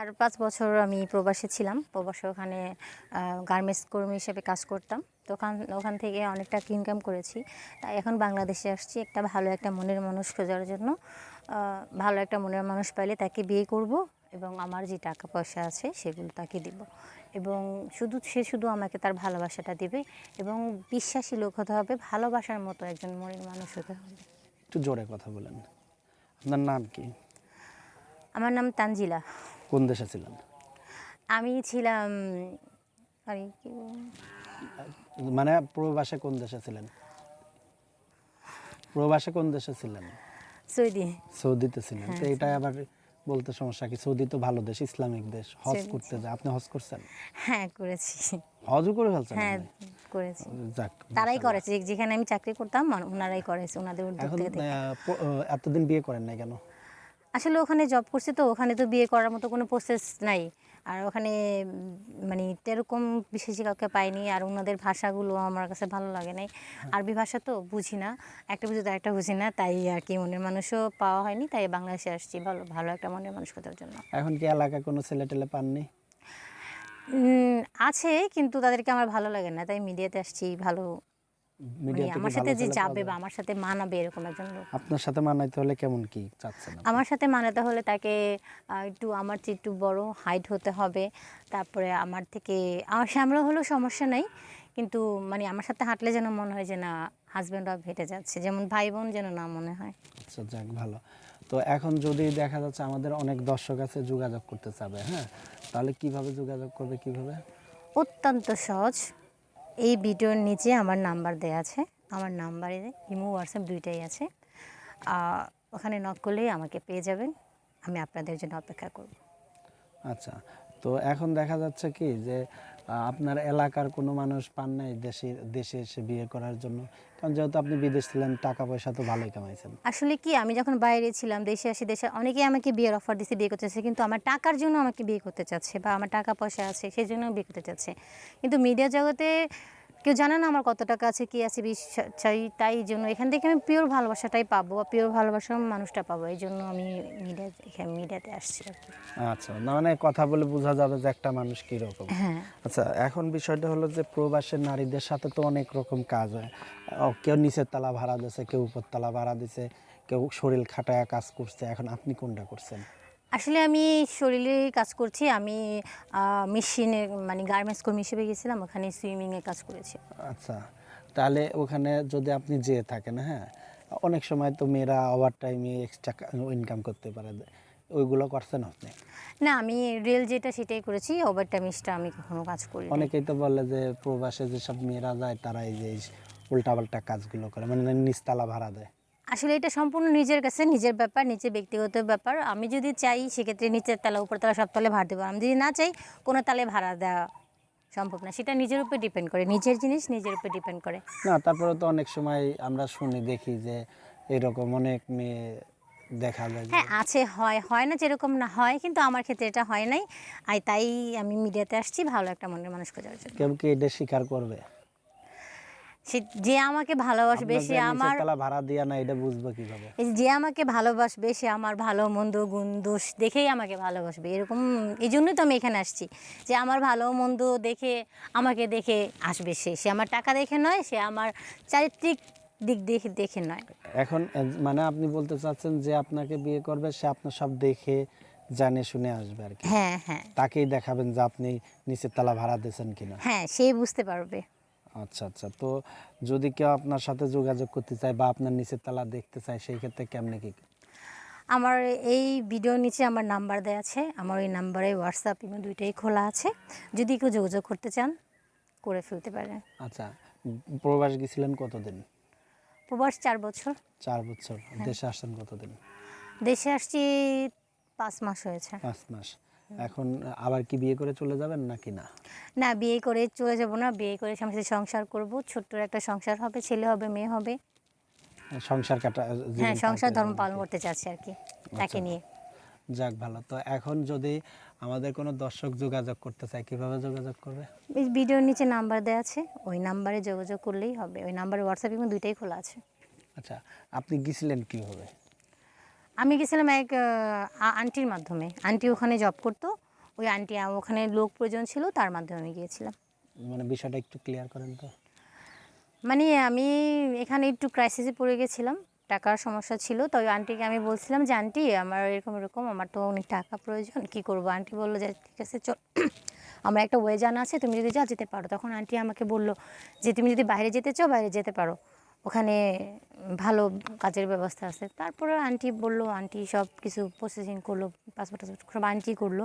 চার পাঁচ বছর আমি প্রবাসে ছিলাম। প্রবাসে ওখানে গার্মেন্টস কর্মী হিসেবে কাজ করতাম। তো ওখান ওখান থেকে অনেকটা ইনকাম করেছি। তাই এখন বাংলাদেশে আসছি একটা ভালো একটা মনের মানুষ খোঁজার জন্য। ভালো একটা মনের মানুষ পাইলে তাকে বিয়ে করব এবং আমার যে টাকা পয়সা আছে সেগুলো তাকে দিব। এবং শুধু সে শুধু আমাকে তার ভালোবাসাটা দেবে এবং বিশ্বাসী লোক হতে হবে ভালোবাসার মতো একজন মনের মানুষ হতে হবে। একটু জোরে কথা বলেন। আপনার নাম কি? আমার নাম তানজিলা। কোন দেশে ছিলেন? আমি ছিলাম আরে কি মানে প্রবাসে কোন দেশে ছিলেন? প্রবাসে কোন দেশে ছিলেন? সৌদি। সৌদিতে ছিলেন। তো হ্যাঁ, এটা আবার বলতে সমস্যা কি? সৌদি তো ভালো দেশ ইসলামিক দেশ হজ করতে যায়। আপনি হজ করছেন? হ্যাঁ করেছি। হজও করে ফেলছেন হ্যাঁ করেছি। যাক তারাই করেছে। যেখানে আমি চাকরি করতাম ওনারাই করেছে ওনাদের উদ্যোগ থেকে এতদিন বিয়ে করেন নাই কেন? আসলে ওখানে জব করছি তো ওখানে তো বিয়ে করার মতো কোনো প্রসেস নাই। আর ওখানে মানে এরকম বিশেষ কাউকে পাইনি আর ওনাদের ভাষাগুলো আমার কাছে ভালো লাগে নাই। আরবি ভাষা তো বুঝি না একটা বুঝি তো একটা বুঝি না তাই আর কি মনের মানুষও পাওয়া হয়নি তাই বাংলাদেশে আসছি ভালো ভালো একটা মনের মানুষ খোঁজার জন্য। এখন কি এলাকায় কোনো ছেলে টেলে পাননি আছে কিন্তু তাদেরকে আমার ভালো লাগে না তাই মিডিয়াতে আসছি ভালো আমার সাথে যে যাবে বা আমার সাথে মানাবে এরকম একজন লোক। আপনার সাথে মানাইতে হলে কেমন কি চাচ্ছেন আমার সাথে মানাতে হলে তাকে একটু আমার চেয়ে একটু বড় হাইট হতে হবে। তারপরে আমার থেকে আমার শ্যামলা হলেও সমস্যা নাই। কিন্তু মানে আমার সাথে হাঁটলে যেন মনে হয় যে না হাজব্যান্ড ওয়াইফ হেঁটে যাচ্ছে। যেমন ভাই বোন যেন না মনে হয়। আচ্ছা যাক ভালো। তো এখন যদি দেখা যাচ্ছে আমাদের অনেক দর্শক আছে যোগাযোগ করতে চাবে হ্যাঁ? তাহলে কীভাবে যোগাযোগ করবে কীভাবে? অত্যন্ত সহজ। এই ভিডিওর নিচে আমার নাম্বার দেওয়া আছে। আমার নাম্বারে ইমো, হোয়াটসঅ্যাপ দুইটাই আছে। ওখানে নক করলেই আমাকে পেয়ে যাবেন। আমি আপনাদের জন্য অপেক্ষা করব। আচ্ছা। তো এখন দেখা যাচ্ছে কি যে আপনার এলাকার কোনো মানুষ পান নাই দেশে দেশে এসে বিয়ে করার জন্য। কারণ যেহেতু আপনি বিদেশ ছিলেন টাকা পয়সা তো ভালোই কামাইছেন। আসলে কি, আমি যখন বাইরে ছিলাম, দেশে আসি, দেশে অনেকেই আমাকে বিয়ের অফার দিচ্ছে বিয়ে করতে চাচ্ছে, কিন্তু আমার টাকার জন্য আমাকে বিয়ে করতে চাচ্ছে বা আমার টাকা পয়সা আছে, সেই জন্য বিয়ে করতে চাচ্ছে। কিন্তু মিডিয়া জগতে কেউ জানে না আমার কত টাকা আছে কি আছে চাই তাই জন্য এখান থেকে আমি পিওর ভালোবাসাটাই পাবো বা পিওর ভালোবাসার মানুষটা পাবো এই জন্য আমি মিডিয়া এখানে মিডিয়াতে আসছি আচ্ছা না মানে কথা বলে বোঝা যাবে যে একটা মানুষ কীরকম। হ্যাঁ। আচ্ছা এখন বিষয়টা হলো যে প্রবাসের নারীদের সাথে তো অনেক রকম কাজ হয়। কেউ নিচের তালা ভাড়া দিছে কেউ উপর তালা ভাড়া দিছে কেউ শরীর খাটায় কাজ করছে এখন আপনি কোনটা করছেন? আসলে আমি শরীরে কাজ করছি আমি মেশিনে মানে গার্মেন্টস কর্মী হিসেবে গেছিলাম ওখানে সুইমিংয়ে কাজ করেছি। আচ্ছা তাহলে ওখানে যদি আপনি যেয়ে থাকেন হ্যাঁ অনেক সময় তো মেয়েরা ওভার টাইমে এক্সট্রা ইনকাম করতে পারে ওইগুলো করছেন আপনি? না আমি রেল যেটা সেটাই করেছি ওভার টাইমিসটা আমি কখনো কাজ করি অনেকেই তো বলে যে প্রবাসে যেসব মেয়েরা যায় তারা এই যে উল্টাপাল্টা কাজগুলো করে মানে নিচতলা ভাড়া দেয়। আসলে এটা সম্পূর্ণ নিজের কাছে নিজের ব্যাপার নিজের ব্যক্তিগত ব্যাপার। আমি যদি চাই সেক্ষেত্রে নিচের তলা উপর তলা সব তলে ভাড়া দেবো। আমি যদি না চাই কোনো তালে ভাড়া দেওয়া সম্ভব না। সেটা নিজের উপর ডিপেন্ড করে। নিজের জিনিস নিজের উপর ডিপেন্ড করে। না তারপরে তো অনেক সময় আমরা শুনি দেখি যে এরকম অনেক মেয়ে দেখা যায় হ্যাঁ আছে হয়। হয় না যেরকম না হয় কিন্তু আমার ক্ষেত্রে এটা হয় নাই। আর তাই আমি মিডিয়াতে আসছি ভালো একটা মনের মানুষ খোঁজার জন্য। কেউ কি এটা স্বীকার করবে? যে আমাকে ভালোবাসবে সে আমার ভাড়া দিয়া না এটা বুঝব কীভাবে? যে আমাকে ভালোবাসবে সে আমার ভালো মন্দ গুণ দোষ দেখেই আমাকে ভালোবাসবে। এরকম এই জন্যই তো আমি এখানে আসছি। যে আমার ভালো মন্দ দেখে আমাকে দেখে আসবে সে। সে আমার টাকা দেখে নয় সে আমার চারিত্রিক দিক দেখে দেখে নয়। এখন মানে আপনি বলতে চাচ্ছেন যে আপনাকে বিয়ে করবে সে আপনার সব দেখে জানে শুনে আসবে আর কি? হ্যাঁ হ্যাঁ। তাকেই দেখাবেন যে আপনি নিচের তলা ভাড়া দিয়েছেন কিনা। হ্যাঁ সেই বুঝতে পারবে। আচ্ছা আচ্ছা। তো যদি কেউ আপনার সাথে যোগাযোগ করতে চায় বা আপনার নিচের তলা দেখতে চায় সেই ক্ষেত্রে কেমনে কি আমার এই ভিডিওর নিচে আমার নাম্বার দেওয়া আছে। আমার ওই নাম্বারে হোয়াটসঅ্যাপ ইমো দুইটাই খোলা আছে। যদি কেউ যোগাযোগ করতে চান করে ফেলতে পারে। আচ্ছা প্রবাস গেছিলেন কতদিন? প্রবাস চার বছর। চার বছর। হ্যাঁ। দেশে আসছেন কতদিন? দেশে আসছি পাঁচ মাস হয়েছে। পাঁচ মাস। এখন আবার কি বিয়ে করে চলে যাবেন নাকি না? না বিয়ে করে চলে যাব না। বিয়ে করে স্বামীর সাথে সংসার করব। ছোট্ট একটা সংসার হবে ছেলে হবে মেয়ে হবে। সংসার কাটা হ্যাঁ সংসার ধর্ম পালন করতে চাচ্ছি আর কি তাকে আচ্ছা। নিয়ে। যাক ভালো। তো এখন যদি আমাদের কোনো দর্শক যোগাযোগ করতে চায় কীভাবে যোগাযোগ করবে? এই ভিডিওর নিচে নাম্বার দেওয়া আছে। ওই নাম্বারে যোগাযোগ করলেই হবে। ওই নাম্বারে হোয়াটসঅ্যাপ এবং দুইটাই খোলা আছে। আচ্ছা আপনি গেছিলেন কীভাবে? আমি গেছিলাম এক আন্টির মাধ্যমে। আন্টি ওখানে জব করতো। ওই আন্টি ওখানে লোক প্রয়োজন ছিল তার মাধ্যমে আমি গিয়েছিলাম। মানে বিষয়টা একটু ক্লিয়ার করেন তো। মানে আমি এখানে একটু ক্রাইসিসে পড়ে গেছিলাম টাকার সমস্যা ছিল। তো ওই আন্টিকে আমি বলছিলাম যে আন্টি আমার এরকম এরকম আমার তো অনেক টাকা প্রয়োজন কি করব? আন্টি বলল যে ঠিক আছে চল। আমার একটা ওয়ে জানা আছে তুমি যদি যাও যেতে পারো। তখন আন্টি আমাকে বলল যে তুমি যদি বাইরে যেতে চাও বাইরে যেতে পারো। ওখানে ভালো কাজের ব্যবস্থা আছে। তারপরে আন্টি বলল আন্টি সব কিছু প্রসেসিং করল পাসপোর্ট টাসপোর্ট সব আন্টি করল।